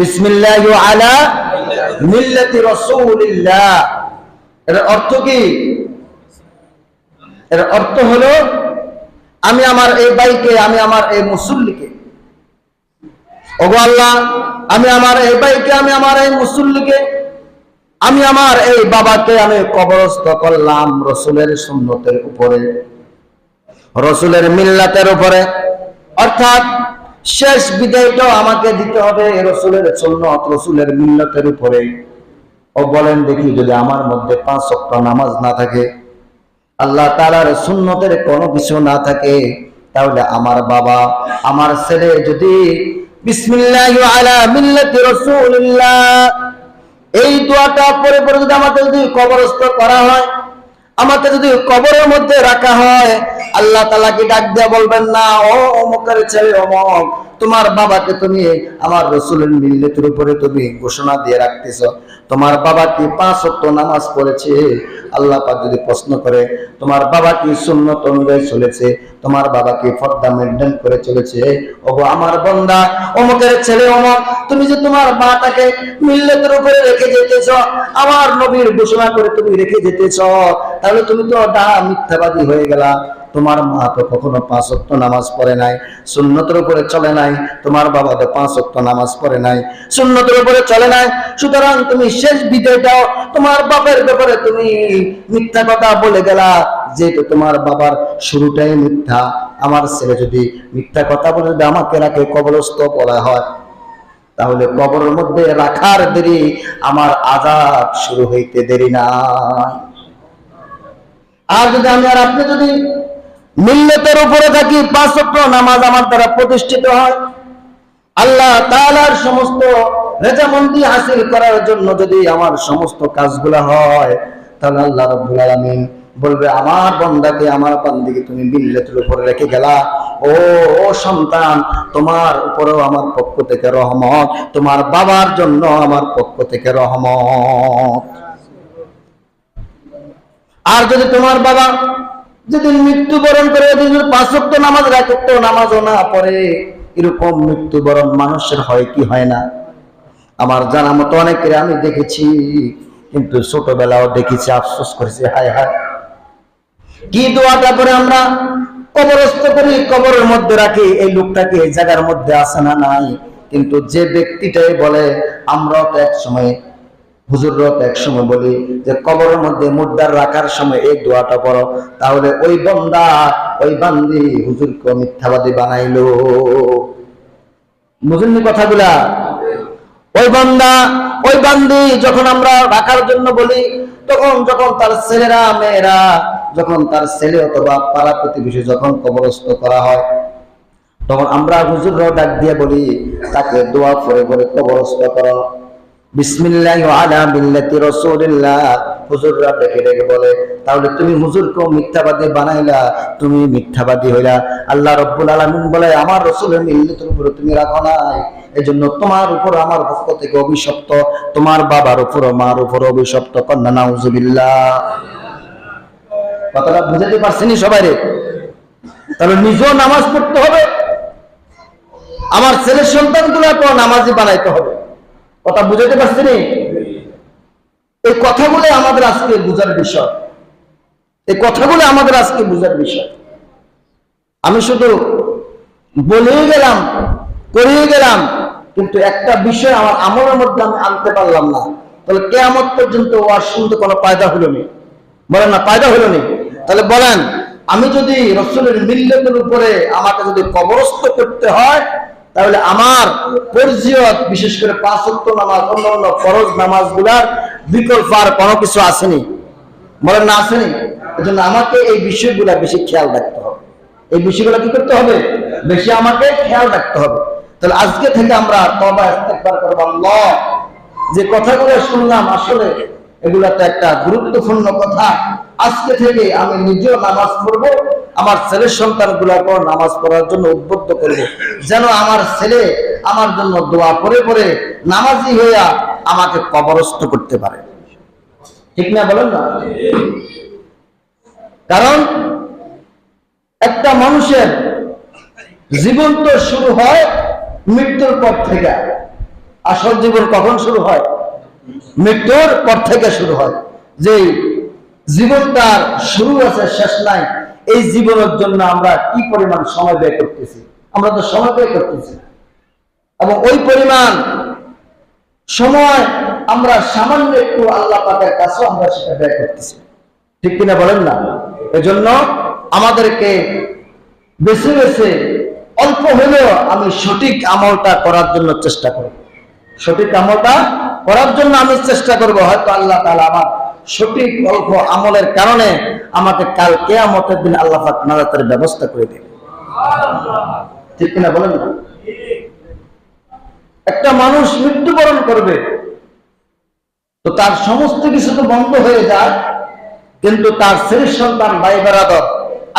বিসমিল্লাহ আলা মিল্লাতি রাসূলিল্লাহ। এর অর্থ কি? এর অর্থ হলো, আমি আমার এই বাইকে আমি আমার এই মুসল্লিকে, ওগো আল্লাহ, আমি আমার এই বাইকে আমি আমার এই মুসল্লিকে, আমি আমার এই বাবাকে আমি কবরস্থ করলাম রসুলের সুন্নতের উপরে, রসুলের মিল্লাতের উপরে। অর্থাৎ শেষ বিদায়টাও আমাকে দিতে হবে রসুলের সুন্নত, রসুলের মিল্লাতের উপরে। ও বলেন, দেখি যদি আমার মধ্যে পাঁচ সপ্ত নামাজ না থাকে, আল্লাহ তালার সুন্নতের কোনো কিছু না থাকে, তাহলে আমার বাবা, আমার ছেলে যদি এই দোয়াটা পরে পরে যদি আমাকে যদি কবরস্থ করা হয় আমাকে যদি কবরের মধ্যে রাখা হয়, আল্লাহ তালাকে ডাক দিয়া বলবেন, না, ও অমুকের ছেলে অমক। তোমার বাবাকে তুমি আমার রসুলের মিল্লেতের উপরে তুমি ঘোষণা দিয়ে রাখতেছ। তোমার বাবা কি পাঁচ নামাজ পড়েছে? আল্লাহ যদি প্রশ্ন করে, তোমার বাবা কি সুন্নত অনুযায়ী চলেছে? তোমার বাবা কি ফর্দা মেনটেন করে চলেছে? ওগো আমার বন্দা, অমুকের ছেলে অমক, তুমি যে তোমার মাটাকে মিল্লেতের উপরে রেখে যেতেছ, আমার নবীর ঘোষণা করে তুমি রেখে যেতেছ, তাহলে তুমি তো ডা মিথ্যাবাদী হয়ে গেলা। তোমার মা তো কখনো পাঁচ অক্ট নামাজ পড়ে নাই, সুন্নতের উপরে চলে নাই, তোমার বাবা তো পাঁচ অক্ট নামাজ পড়ে নাই, সুন্নতের উপরে চলে নাই। সুতরাং তুমি শেষ বিদায়টাও তোমার বাবার ব্যাপারে তুমি মিথ্যা কথা বলে গেলা, যেহেতু তোমার বাবার শুরুটাই মিথ্যা। আমার ছেলে যদি মিথ্যা কথা বলে যদি আমাকে রাখে, কবরস্থ বলা হয়, তাহলে কবরের মধ্যে রাখার দেরি, আমার আজাদ শুরু হইতে দেরি নাই। আর যদি আমি আর আপনি যদি মিল্লতের উপরে থাকি পাঁচ ওয়াক্ত নামাজ আমার দ্বারা প্রতিষ্ঠিত হয়। আল্লাহ তাআলার সমস্ত রেজামন্দি হাসিল করার জন্য যদি আমার সমস্ত কাজগুলো হয়, তাহলে আল্লাহ রাব্বুল আলামিন বলবে, আমার বন্দাকে আমার বান্দিকে তুমি মিল্লতের উপরে রেখে গেলা। ও ও সন্তান, তোমার উপরেও আমার পক্ষ থেকে রহমত, তোমার বাবার জন্য আমার পক্ষ থেকে রহমত। আর যদি তোমার বাবা যদি মৃত্যুবরণ করে যদি পাঁচক্ত নামাজ রাখতো নামাজও না পড়ে, এরকম মৃত্যুবরণ মানুষের হয় কি হয় না? আমার জানা মতো অনেকের আমি দেখেছি, কিন্তু ছোটবেলাও দেখেছি, আফসোস করেছি, হায় হায়। কি দোয়াটা করে আমরা কবরস্থ করি, কবরের মধ্যে রাখি, এই লোকটাকে এই জায়গার মধ্যে আসে না নাই? কিন্তু যে ব্যক্তিটাই বলে, আমরাও তো এক সময় হুজুররাও তো এক সময় বলি যে কবরের মধ্যে মুদ্রার রাখার সময় এই দোয়াটা পড়ো, তাহলে ওই বন্দা, ওই বান্দি হুজুরকে মিথ্যাবাদী বানাইলো। বুঝলেন কথাগুলা? ওই বান্দা, ওই বান্দি যখন আমরা রাখার জন্য বলি, তখন যখন তার ছেলেরা, মেয়েরা, যখন তার ছেলে অথবা পাড়া প্রতিবেশী যখন কবরস্থ করা হয়, তখন আমরা হুজুররাও ডাক দিয়ে বলি, তাকে দোয়া করে করে কবরস্থ করো। মিথ্যাবাদী তোমার উপর আমার পক্ষ থেকে অভিশপ্ত, তোমার বাবার উপর উপর অভিশপ্ত কন্যা কথাটা বুঝাতে সবাই রে। তাহলে নিজেও নামাজ পড়তে হবে। আমার ছেলের সন্তানগুলোকেও নামাজি বানাইতে হবে। কথা বুঝাতে পারছি নি? এই কথাগুলো আমাদের আজকে বুঝার বিষয়। এই কথাগুলো আমাদের আজকে বুঝার বিষয়। আমি শুধু বলেই গেলাম, করেই গেলাম, কিন্তু একটা বিষয় আমার আমলের মধ্যে আমি আনতে পারলাম না। তাহলে কেয়ামত পর্যন্ত ওয়ার শুনতে কোনো পায়দা হলো নি? বলেন না, পায়দা হলো নি? তাহলে বলেন, আমি যদি রসুলের মিল্লতের উপরে আমাকে যদি কবরস্থ করতে হয় তাহলে আমার পরিজিয়ত বিশেষ করে পাঁচ ওয়াক্ত নামাজ অন্য ফরজ নামাজগুলার বিকল্প আর কোনো কিছু আসেনি। বলেন না, আসেনি। এজন্য আমাকে এই বিষয়গুলা বেশি খেয়াল রাখতে হবে। এই বিষয়গুলো কি করতে হবে? বেশি আমাকে খেয়াল রাখতে হবে। তাহলে আজকে থেকে আমরা তবা ইস্তেগফার করব আল্লাহ। যে কথাগুলো শুনলাম, আসলে এগুলা তো একটা গুরুত্বপূর্ণ কথা। আজকে থেকে আমি নিজেও নামাজ পড়ব আমার ছেলের সন্তান গুলাকেও নামাজ পড়ার জন্য উদ্বুদ্ধ করব। যেন আমার ছেলে আমার জন্য দোয়া করে করে নামাজি হইয়া আমাকে কবরস্থ করতে পারে। ঠিক না বলেন না? কারণ একটা মানুষের জীবন তো শুরু হয় মৃত্যুর পর থেকে। আসল জীবন কখন শুরু হয়? মৃত্যুর পর থেকে শুরু হয়। যে জীবন তার শুরু আছে, শেষ নাই এই জীবনের জন্য আমরা কি পরিমাণ সময় ব্যয় করতেছি? আমরা তো সময় ব্যয় করতেছি এবং ওই পরিমাণ সময় আমরা সামান্য একটু আল্লাহ পাকের কাছেও আমরা সেটা ব্যয় করতেছি। ঠিক কিনা বলেন না? এজন্য আমাদেরকে বেছে বেছে অল্প হলেও আমি সঠিক আমলটা করার জন্য চেষ্টা করব। সঠিক আমলটা করার জন্য আমি চেষ্টা করব, হয়তো আল্লাহ তাআলা আমার সঠিক অল্প আমলের কারণে আমাকে কাল কেয়ামতের দিন আল্লাহ নাজাতের ব্যবস্থা করে দেবে। ঠিক কিনা বলেন একটা মানুষ মৃত্যুবরণ করবে, তো তার সমস্ত কিছু তো বন্ধ হয়ে যায়, কিন্তু তার ছেলের সন্তান, ভাই বেড়াদর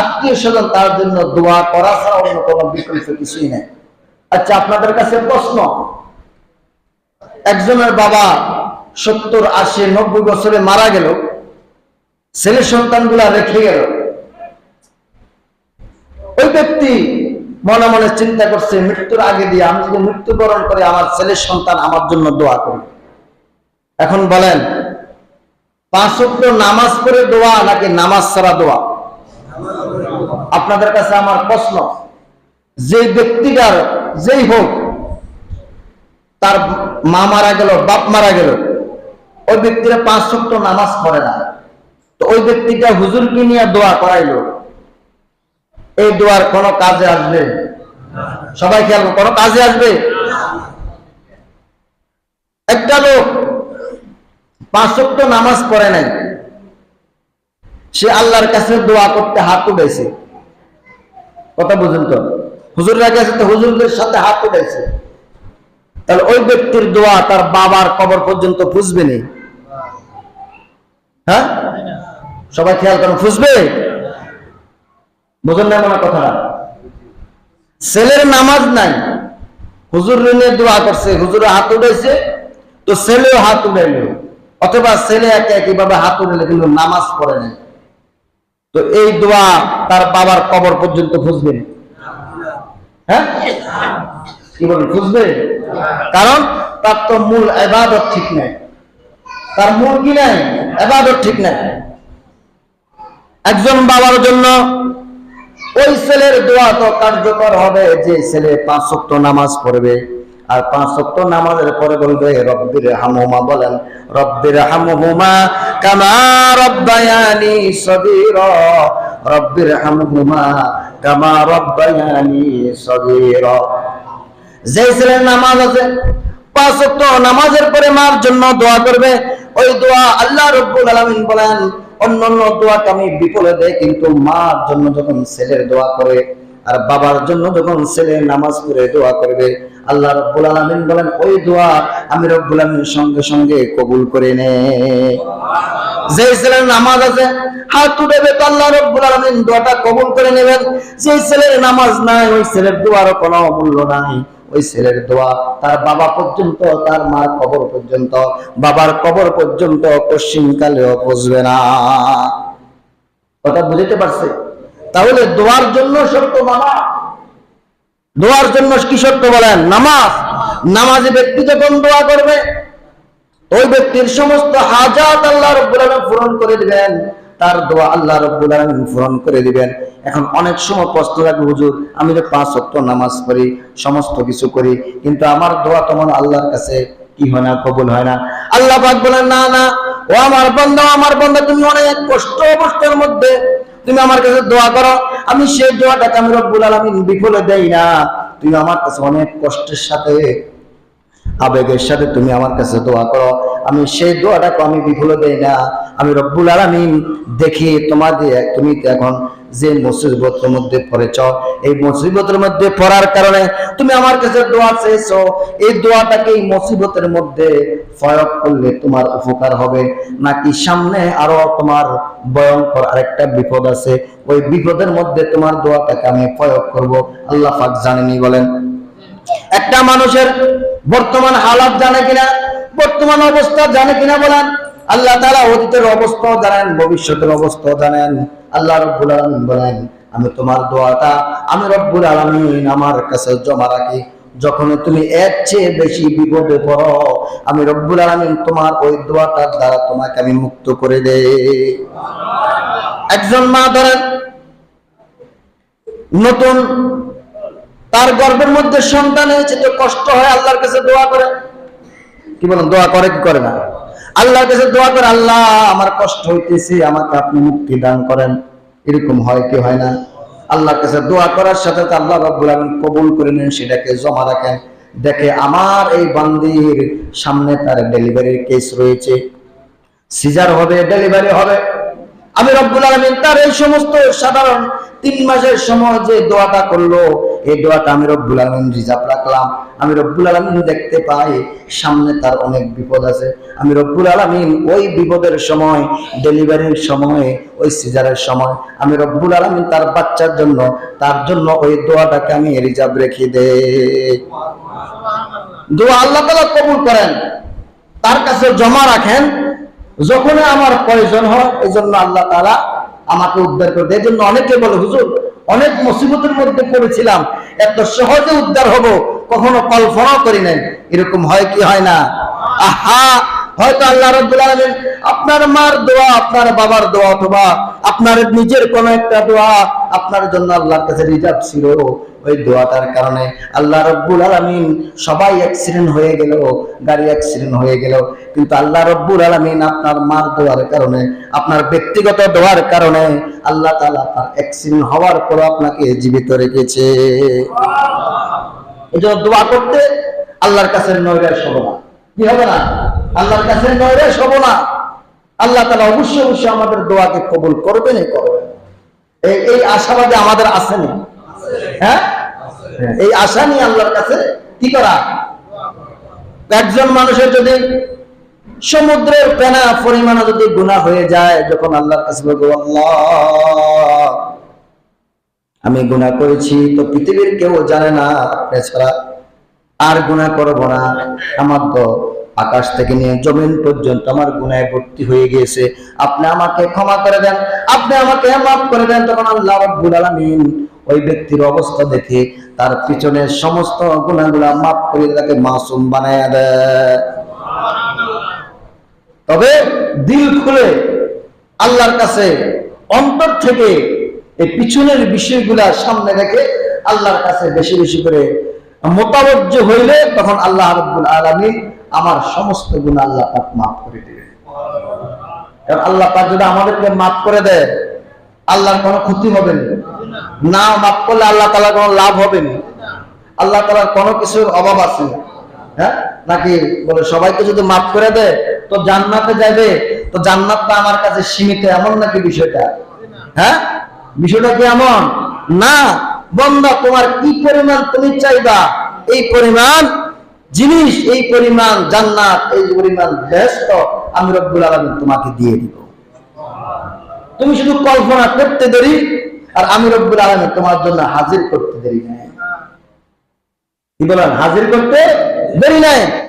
আত্মীয় স্বজন তার জন্য দোয়া করা ছাড়া অন্য কোনো বিকল্প কিছুই নেই। আচ্ছা আপনাদের কাছে প্রশ্ন, একজনের বাবা সত্তর, আশি, নব্বই বছরে মারা গেল, ছেলে সন্তানগুলা রেখে গেল। ওই ব্যক্তি মনে মনে চিন্তা করছে, মৃত্যুর আগে দিয়ে আমি যদি মৃত্যুবরণ করে, আমার ছেলের সন্তান আমার জন্য দোয়া করবে এখন বলেন, পাঁচ ওয়াক্ত নামাজ পড়ে দোয়া নাকি নামাজ ছাড়া দোয়া? আপনাদের কাছে আমার প্রশ্ন, যে ব্যক্তিটার, যেই হোক, তার মা মারা গেল, বাপ মারা গেল ওই ব্যক্তিরা পাঁচ শক্ত নামাজ পড়ে না। তো ওই ব্যক্তিটা হুজুরকে নিয়ে দোয়া করাইলো। এই দোয়ার কোনো কাজে আসবে? সবাই খেয়াল কোনো কাজে আসবে? একটা লোক পাঁচ ওয়াক্ত নামাজ পড়ে নাই। সে আল্লাহর কাছে দোয়া করতে হাত উঠেছে কথা বুঝুন তো? হুজুররা গেছে তো হুজুরদের সাথে হাত উঠেছে তাহলে ওই ব্যক্তির দোয়া তার বাবার কবর পর্যন্ত ফুসবে নি। হ্যাঁ? সবাই খেয়াল করেন ফুসবে বুঝুন না মনে কথাটা। ছেলের নামাজ নাই। হুজুর নিয়ে দোয়া করছে, হুজুরে হাত উঠেছে তো ছেলেও হাত উঠাইল। অথবা ছেলে একে একইভাবে হাত উঠাইলে কিন্তু নামাজ পড়ে নাই তো এই দোয়া তার বাবার কবর পর্যন্ত খুঁজবে। হ্যাঁ? কি বলবেন খুঁজবে? কারণ তার তো মূল এবাদত ঠিক নাই। তার কি নাই, এবাদত ঠিক নাই। একজন বাবার জন্য, ওই ছেলের দোয়া তো কার্যকর হবে যে ছেলে পাঁচ সপ্ত নামাজ পড়বে। আর পাঁচ সপ্ত নামাজের পরে বলবে, রব্বির হামুমা বলেন, রব্বির হামুমা কামা রব্বায়ানি সগীর। রব্বির হামুমা কামা রব্বায়ানি সগীর। যে ছেলের নামাজ আছে, পাঁচ ওয়াক্ত নামাজের পরে মার জন্য দোয়া করবে ওই দোয়া আল্লাহ রব্বুল আলামিন বলেন অন্য অন্য দোয়াকে আমি বিফলে দেয় কিন্তু মার জন্য যখন ছেলের দোয়া করে, আর বাবার জন্য যখন ছেলে নামাজ পড়ে দোয়া করবে, আল্লাহ রব্বুল আলামিন বলেন, ওই দোয়া আমি রব্বুল আলামিন সঙ্গে সঙ্গে কবুল করে নে। যে ছেলের নামাজ আছে, হাত উঠেবে তো আল্লাহ রব্বুল আলামিন দোয়াটা কবুল করে নেবেন। যে ছেলের নামাজ নাই, ওই ছেলের দোয়ারও কোনো মূল্য নাই। ওই ছেলের দোয়া, তার বাবা পর্যন্ত, তার মার কবর পর্যন্ত, বাবার কবর পর্যন্ত পশ্চিমকালেও পৌঁছবে না। কথা বুঝতে পারছে? তাহলে দোয়ার জন্য শর্ত বাবা দোয়ার জন্য কি শর্ত বলেন? নামাজ। নামাজে ব্যক্তি যখন দোয়া করবে, ওই ব্যক্তির সমস্ত হাজাত আল্লাহ রব্বুল আলামিন পূরণ করে দিবেন। তার দোয়া আল্লাহ রব্বুল আলামিন পূরণ করে দিবেন। এখন অনেক সময় প্রশ্ন লাগে, হুজুর, আমি তো পাঁচ ওয়াক্ত নামাজ পড়ি, সমস্ত কিছু করি, কিন্তু আমার দোয়া তোমার আল্লাহর কাছে কি হয় না, কবুল হয় না। আল্লাহ পাক বলেন, না না, ও আমার বন্ধু আমার বন্ধু তুমি অনেক কষ্ট অবস্থার মধ্যে, তুমি আমার কাছে দোয়া করো, আমি সেই দোয়াটাকে আমি রব্বুল আলামিন বিফলে দেই না। তুমি আমার কাছে অনেক কষ্টের সাথে, আবেগের সাথে তুমি আমার কাছে দোয়া করো, আমি সেই দোয়াটাকে আমি বিফল দেই না। আমি রব্বুল আলামিন দেখি তোমাদের, তুমি তো এখন যে মুসিবতের মধ্যে পড়েছ, এই মুসিবতের মধ্যে পড়ার কারণে তুমি আমার কাছে দোয়া চেয়েছো। এই দোয়াটাকে এই মুসিবতের মধ্যে প্রয়োগ করলে তোমার উপকার হবে। নাকি সামনে আরও তোমার ভয়ঙ্কর আরেকটা বিপদ আছে, ওই বিপদের মধ্যে তোমার দোয়াটাকে আমি প্রয়োগ করব। আল্লাহ পাক জানেনি বলেন। একটা মানুষের বর্তমান হালাত জানে কিনা, বর্তমান অবস্থা জানে কিনা বলেন। আল্লাহ তাআলা অতীতের অবস্থাও জানেন, ভবিষ্যতের অবস্থাও জানেন। আল্লাহ রব্বুল আলামিন বলেন, আমি তোমার দোয়াটা আমি রব্বুল আলামিন আমার কাছে জমা রাখি। যখন তুমি এর চেয়ে বেশি বিপদে পড়ো, আমি রব্বুল আলমিন তোমার ওই দোয়াটার দ্বারা তোমাকে আমি মুক্ত করে দে একজন মা ধরেন, নতুন, তার গর্ভের মধ্যে সন্তান হয়েছে, তো কষ্ট হয় আল্লাহর কাছে দোয়া করে। কি বলেন, দোয়া করে কি করে না? আল্লাহর কাছে দোয়া করে, আল্লাহ, আমার কষ্ট হইতেছে, আমাকে আপনি মুক্তি দান করেন। এরকম হয় কি হয় না? আল্লাহর কাছে দোয়া করার সাথে আল্লাহ রাব্বুল আলামিন কবুল করে নেন, সেটাকে জমা রাখেন। দেখে আমার এই বান্দির সামনে তার ডেলিভারির কেস রয়েছে। সিজার হবে ডেলিভারি হবে। আমি রব্বুল আলমিন তার এই সমস্ত সাধারণ তিন মাসের সময় যে দোয়াটা করল এই দোয়াটা আমি রব্বুল আলমিন রিজার্ভ রাখলাম। আমি রব্বুল আলমিন দেখতে পাই, সামনে তার অনেক বিপদ আছে। আমি রব্বুল আলমিন ওই বিপদের সময়, ডেলিভারির সময়, ওই সিজারের সময়, আমি রব্বুল আলমিন তার বাচ্চার জন্য, তার জন্য ওই দোয়াটাকে আমি রিজার্ভ রেখে দে দোয়া আল্লাহ তালা কবুল করেন। তার কাছে জমা রাখেন। যখন আমার প্রয়োজন হয় এই জন্য আল্লাহ তারা আমাকে উদ্ধার করে দেয়। জন্য অনেকে বলে, হুজুর অনেক মুসিবতের মধ্যে পড়েছিলাম। এত সহজে উদ্ধার হব, কখনো কল্পনাও করি নাই। এরকম হয় কি হয় না? আহা! হয়তো আল্লাহ আলামিন আপনার মার দোয়া, আপনার বাবার দোয়া অথবা আপনার নিজের কোন একটা দোয়া আপনার জন্য আল্লাহর কাছে রিজার্ভ ছিল। ওই দোয়াটার কারণে আল্লাহ রব্বুল আলামিন সবাই অ্যাক্সিডেন্ট হয়ে গেল, গাড়ি অ্যাক্সিডেন্ট হয়ে গেল। কিন্তু আল্লাহ রব্বুল আলামিন আপনার মার দোয়ার কারণে, আপনার ব্যক্তিগত দোয়ার কারণে আল্লাহ তাআলা আপনার অ্যাক্সিডেন্ট হওয়ার পর আপনাকে জীবিত রেখেছে। এই জন্য দোয়া করতে আল্লাহর কাছে নৈরাশ হব না। কি হবে না? আল্লাহর কাছে নৈরাশ হব না। আল্লাহ তালা অবশ্যই অবশ্যই আমাদের দোয়াকে কবুল করবেন। এই এই আশাবাদে আমাদের আসেনি। হ্যাঁ? এই আশা নিয়ে আল্লাহর কাছে কি করা? একজন মানুষের যদি সমুদ্রের পেনা পরিমাণে যদি গুণা হয়ে যায়, যখন আল্লাহর কাছে আমি গুণা করেছি, তো পৃথিবীর কেউ জানে না আপনি ছাড়া আর গুণা করব না। আমার তো আকাশ থেকে নিয়ে জমিন পর্যন্ত আমার গুনায় ভর্তি হয়ে গিয়েছে। আপনি আমাকে ক্ষমা করে দেন, আপনি আমাকে মাফ করে দেন। তখন আল্লাহ রাব্বুল ওই ব্যক্তির অবস্থা দেখে তার পিছনের সমস্ত গুণাগুলা মাফ করে তাকে মাসুম বানায় তবে দিল খুলে আল্লাহর কাছে অন্তর থেকে এই পিছনের বিষয়গুলা সামনে রেখে আল্লাহর কাছে বেশি বেশি করে মোতাবজ্জ হইলে তখন আল্লাহ রব্বুল আলমী আমার সমস্ত গুণ আল্লাহ পাক মাফ করে দিবে কারণ আল্লাহ পাক যদি আমাদেরকে মাফ করে দেয়, আল্লাহর কোনো ক্ষতি হবে না। না মাফ করলে আল্লাহ তালার কোনো লাভ হবে না আল্লাহ তালার কোনো কিছুর অভাব আছে। হ্যাঁ? নাকি বলে, সবাইকে যদি মাফ করে দেয়, তো জান্নাতে যাবে তো জান্নাতটা আমার কাছে সীমিত, এমন নাকি বিষয়টা? হ্যাঁ? বিষয়টা কি এমন? না। বন্ধা তোমার কি পরিমাণ তুমি চাইবা? এই পরিমাণ জিনিস, এই পরিমাণ জান্নাত, এই পরিমাণ ব্যস্ত, আমি রব্বুল আলমী তোমাকে দিয়ে দিব। তুমি শুধু কল্পনা করতে দেরি আর আমি রব্বুল আলমী তোমার জন্য হাজির করতে দেরি নাই। কি বলেন? হাজির করতে দেরি নাই?